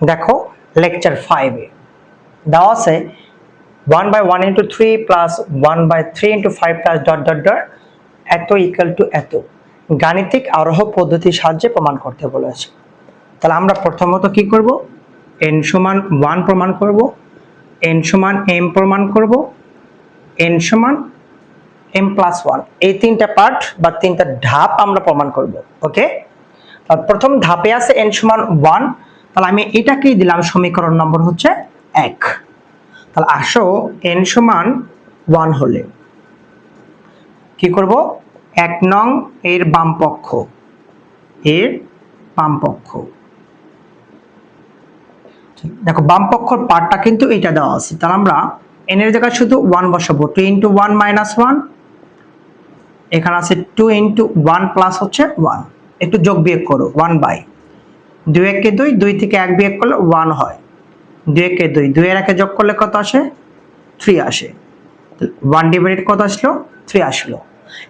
দেখো লেকচার ফাইভে দেওয়া আছে one by one into three plus one by three into five plus dot dot dot এত equal to এত। গাণিতিক আরোহ পদ্ধতির সাহায্যে প্রমাণ করতে বলেছে। তাহলে আমরা প্রথমত কি করব? এন সমান ওয়ান প্রমাণ করব এন সমান এম প্রমাণ করব এন সমান এম প্লাস ওয়ান এই তিনটা পার্ট বা তিনটা ধাপ আমরা প্রমাণ করব ওকে প্রথম ধাপে আছে এন সমান ওয়ান তাহলে আমি এটাকেই দিলাম, সমীকরণ নম্বর হচ্ছে এক। তাহলে আসো এন সমান ওয়ান হলে। কি করব? এক নং এর বাম পক্ষ। এর বাম পক্ষ। দেখো, বাম পক্ষর পার্টটা কিন্তু এটা দেওয়া আছে। তাহলে আমরা এন এর জায়গায় শুধু ওয়ান বসাবো। Two into one minus one এখানে আছে টু ইন্টু ওয়ান প্লাস হচ্ছে ওয়ান একটু যোগ বিয়োগ করো ওয়ান বাই দুই একে দুই দুই থেকে এক বিয়োগ করলে ওয়ান হয়। দুই একে দুই দুই একে যোগ করলে কত আসে? থ্রি আসে। ওয়ান ডিভাইডেড কত আসলো? থ্রি আসলো।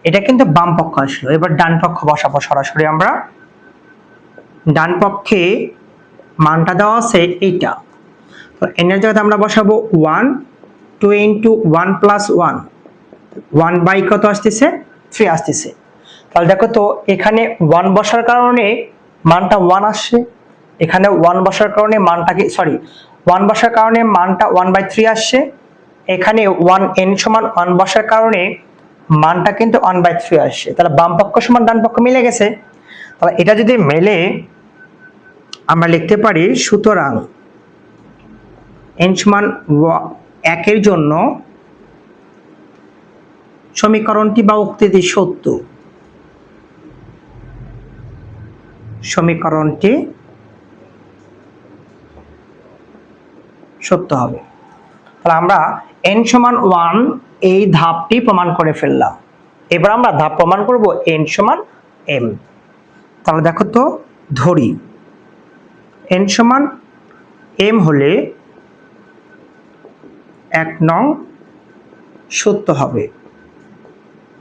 এটা কিন্তু বাম পক্ষ আসলো। এবার ডান পক্ষ বসাবো সরাসরি আমরা। ডান পক্ষে মানটা দেওয়া আছে এইটা। তো এনের জায়গাতে আমরা বসাবো one two into one plus one one by কত আসতেছে? থ্রি আসতেছে। তাহলে দেখো তো এখানে ওয়ান বসার কারণে মানটা ওয়ান আসছে। এখানে ওয়ান বসার কারণে মানটাকে সরি ওয়ান বসার কারণে মানটা ওয়ান বাই থ্রি আসছে। এখানে ওয়ান এন সমান ওয়ান বসার কারণে মানটা কিন্তু ওয়ান বাই থ্রি আসছে। তাহলে বাম পক্ষ সমান ডান পক্ষ মিলে গেছে। তাহলে এটা যদি মেলে, আমরা লিখতে পারি সুতরাং এন সমান একের জন্য সমীকরণটি বা উক্তিটি সত্য। সমীকরণটি সত্য হবে। তাহলে আমরা এন সমান ওয়ান এই ধাপটি প্রমাণ করে ফেললাম। এবার আমরা ধাপ প্রমাণ করব এন সমান এম তাহলে দেখো তো, ধরি। এন সমান এম হলে এক নং সত্য হবে।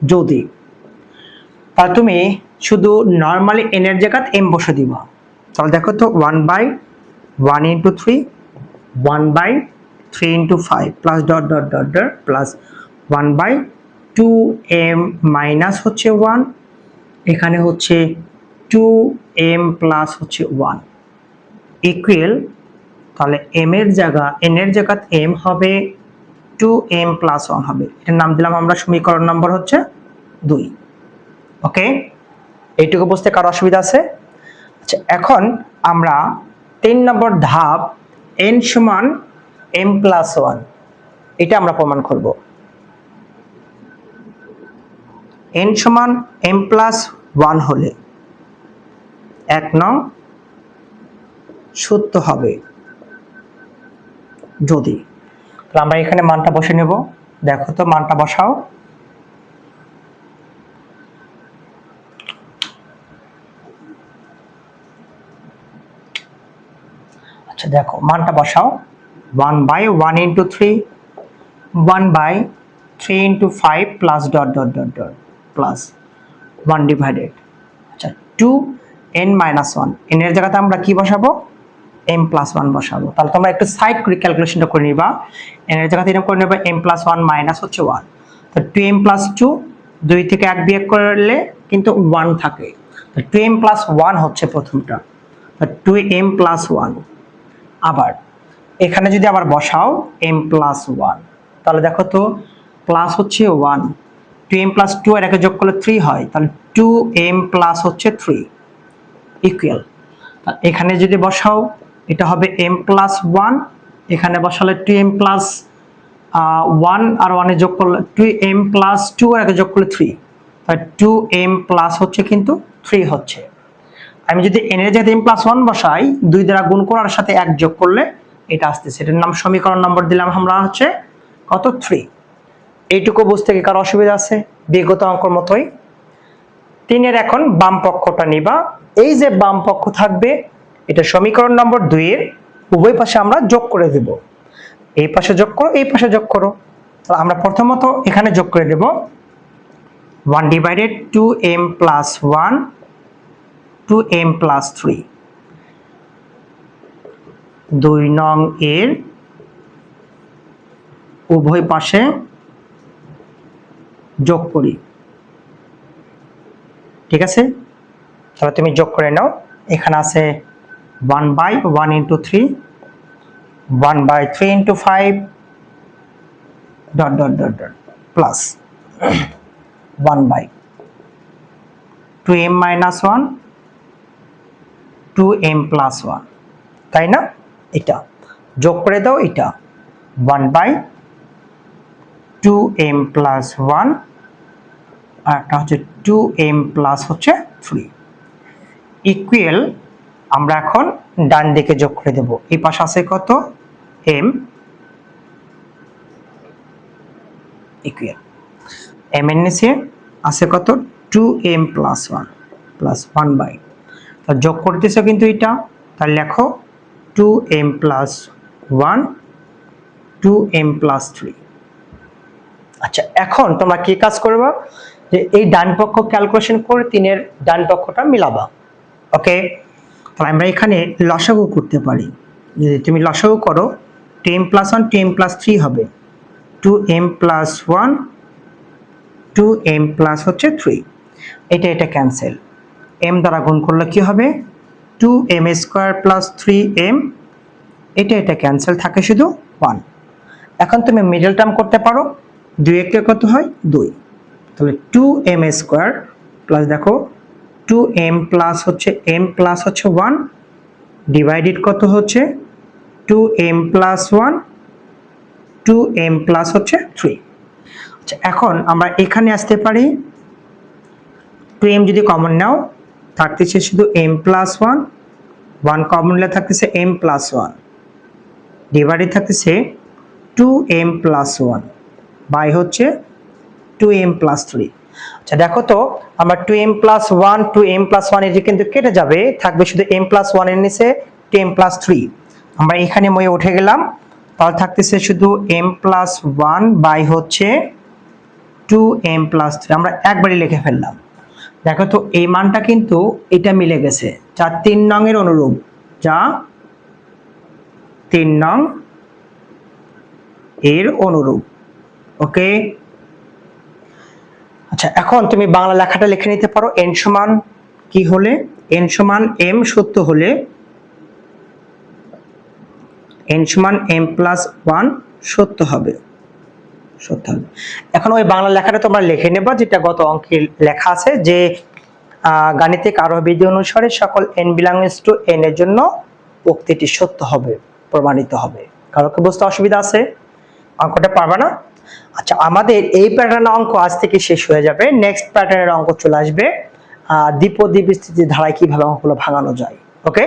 যদি, তাহলে তুমি শুধু নর্মালি এনের জায়গাত এম বসে দিবা। তাহলে দেখো তো one by one into three one by three into five plus dot dot dot dot plus one by two m minus হচ্ছে ওয়ান এখানে হচ্ছে টু এম প্লাস হচ্ছে ওয়ান ইকুয়াল তাহলে এম এর জায়গা এন এর জায়গা এম হবে টু এম প্লাস ওয়ান হবে। এটার নাম দিলাম আমরা, সমীকরণ নম্বর হচ্ছে দুই। ওকে এইটুকু বুঝতে কারও অসুবিধা আছে? আচ্ছা এখন আমরা তিন নম্বর ধাপ এন সমান এম প্লাস ওয়ান এটা আমরা প্রমাণ করব। এন সমান এম প্লাস ওয়ান হলে এক নং সত্য হবে যদি। তাহলে আমরা এখানে মানটা বসে নেব। দেখো তো, মানটা বসাও। আচ্ছা দেখো, মানটা বসাও। One by one into three one by three into five plus dot dot dot dot plus one divided আচ্ছা two n minus one n এর জায়গাতে আমরা কি বসাবো? এম প্লাস ওয়ান বসাবো। তাহলে তোমরা একটু সাইড করে ক্যালকুলেশনটা করে নিবা। এন এর জায়গাতে এরকম করে নেবা এম প্লাস ওয়ান মাইনাস হচ্ছে ওয়ান তো টু এম প্লাস টু দুই থেকে এক বিয়োগ করলে কিন্তু ওয়ান থাকে। তো টু এম প্লাস ওয়ান হচ্ছে প্রথমটা। টু এম প্লাস ওয়ান আবার। এখানে যদি আবার বসাও এম প্লাস ওয়ান তাহলে দেখো তো প্লাস হচ্ছে one two m plus two আর একে যোগ করলে থ্রি হয়, তাহলে টু এম প্লাস হচ্ছে থ্রি ইকুয়াল এখানে যদি বসাও, এটা হবে এম প্লাস ওয়ান এখানে বসালে টু এম প্লাস ওয়ান আর ওয়ানে যোগ করলে টু এম প্লাস টু আর একে যোগ করলে থ্রি তাহলে টু এম প্লাস হচ্ছে কিন্তু থ্রি হচ্ছে। আমি যদি এন এর জায়গায় এম প্লাস ওয়ান বসাই, দুই দ্বারা গুণ করার সাথে এক যোগ করলে এটা আসতেছে। এটার নাম সমীকরণ নম্বর দিলাম আমরা হচ্ছে কত? থ্রি এইটুকু বুঝতে কি কারও অসুবিধা আছে? বিগত অঙ্কর মতোই। তিনের এখন বাম পক্ষটা নিবা। এই যে বাম পক্ষ থাকবে, এটা সমীকরণ নম্বর দুইয়ের উভয় পাশে আমরা যোগ করে দেব। এই পাশে যোগ করো, এই পাশে যোগ করো। তাহলে আমরা প্রথমত এখানে যোগ করে দেব। One divided two m plus one two m plus three. দুই নং এর উভয় পাশে যোগ করি। ঠিক আছে? তাহলে তুমি যোগ করে নাও। এখানে আছে one by one into three one by three into five dot dot dot dot plus one by two m minus one two m plus one তাই না? এটা। যোগ করে দাও এটা। One by two m plus one আর একটা হচ্ছে two M plus হচ্ছে থ্রি ইকুয়াল আমরা এখন ডান দিকে যোগ করে দেব। এই পাশে আছে কত? এম ইকুয়াল এম এর নিচে আছে কত? Two m plus one plus one by তো যোগ করতেছো কিন্তু এটা। তাহলে লেখো two m plus one two m plus three আচ্ছা এখন তোমরা কি কাজ করবা? যে এই ডান পক্ষ ক্যালকুলেশন করে তিনের ডান পক্ষটা মিলাবা। ওকে? তাহলে আমরা এখানে লসাগু করতে পারি। যদি তুমি লসাগু করো two m plus one two m plus three হবে। Two m plus one two m plus হচ্ছে থ্রি এটা এটা ক্যান্সেল এম দ্বারা গুণ করলে কি হবে? Two m square plus three m এটা এটা ক্যান্সেল থাকে শুধু ওয়ান এখন তুমি মিডল টার্ম করতে পারো, দুই একে কত হয়? দুই। তাহলে টু এম স্কোয়ার প্লাস দেখো টু এম প্লাস হচ্ছে এম প্লাস হচ্ছে ওয়ান ডিভাইডেড কত হচ্ছে? Two m plus one two m plus হচ্ছে থ্রি আচ্ছা এখন আমরা এখানে আসতে পারি টু এম যদি কমন নাও থাকতেছে শুধু m plus one one common নিলে থাকতেছে এম প্লাস ওয়ান ডিভাইডেড থাকতেছে two m plus one by হচ্ছে টু এম প্লাস থ্রি আচ্ছা দেখো তো, আমার two m plus one two m plus one এটি কিন্তু কেটে যাবে, থাকবে শুধু এম প্লাস ওয়ানের নিচে টু এম প্লাস থ্রি আমরা এখানে ময়ে উঠে গেলাম, তাহলে থাকতেছে শুধু এম প্লাস ওয়ান বাই হচ্ছে টু এম প্লাস থ্রি আমরা একবারই লিখে ফেললাম। দেখো তো, এই মানটা কিন্তু এটা মিলে গেছে। যা তিন নংয়ের অনুরূপ। যা তিন নং এর অনুরূপ। ওকে? আচ্ছা এখন তুমি বাংলা লেখাটা লিখে নিতে পারো। এন সমান কি হলে? এন সমান এম সত্য হলে? এন সমান এম প্লাস ওয়ান সত্য হবে। সত্য এখন ওই বাংলা লেখাটা তোমরা লিখে নেবা, যেটা গত অঙ্কে লেখা আছে যে গাণিতিক আরোহবিধি অনুসারে সকল এন বিলংস টু এন এর জন্য উক্তিটি সত্য হবে, প্রমাণিত হবে। কারও কি বুঝতে অসুবিধা আছে? অঙ্কটা পারবে না? আচ্ছা আমাদের এই প্যাটার্নের অঙ্ক আজ থেকে শেষ হয়ে যাবে। নেক্সট প্যাটার্নের অঙ্ক চলে আসবে। দ্বিপদী বিস্তৃতি ধারায় কীভাবে অঙ্কগুলো ভাঙানো যায় ওকে